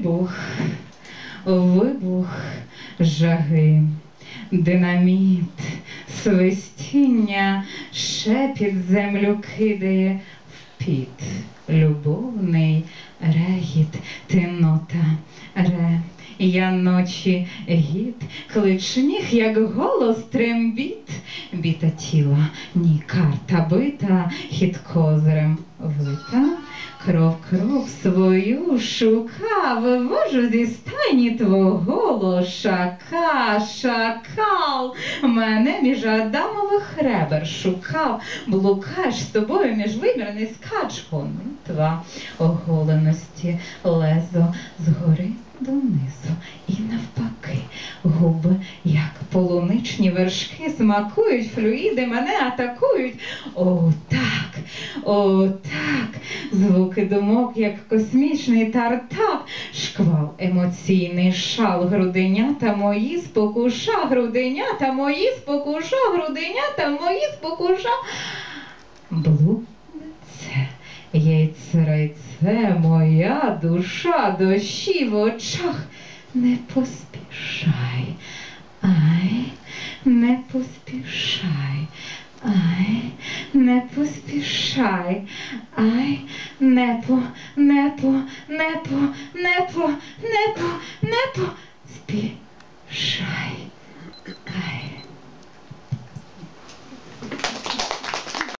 Вибух, вибух жаги, динаміт, свистіння, шепіт землю кидає в піт, любовний регіт, тинота, ре. Я ночі гід, клич ніг, як голос трембіт, біта тіла, ні карта бита, хід козирем вита, кров кров свою шукав, вожу зі стайні твого лошака, шакал, мене між Адамових ребер шукав, блукаєш з тобою міжвимірний скач, гонитва оголеності, лезо згори донизу. І навпаки, губи, як полуничні вершки, смакують, флюїди мене атакують. О, так, о, так, звуки думок, як космічний тартак, шквал емоційний шал, груденята мої спокуша, груденята мої спокуша, груденята мої спокуша. Блуднице, яйце райце, моя душа, дощі в очах. Не поспішай, ай, не поспішай, ай, не поспішай. Ай, непо, непо, непо, непо, непо, непо, спі.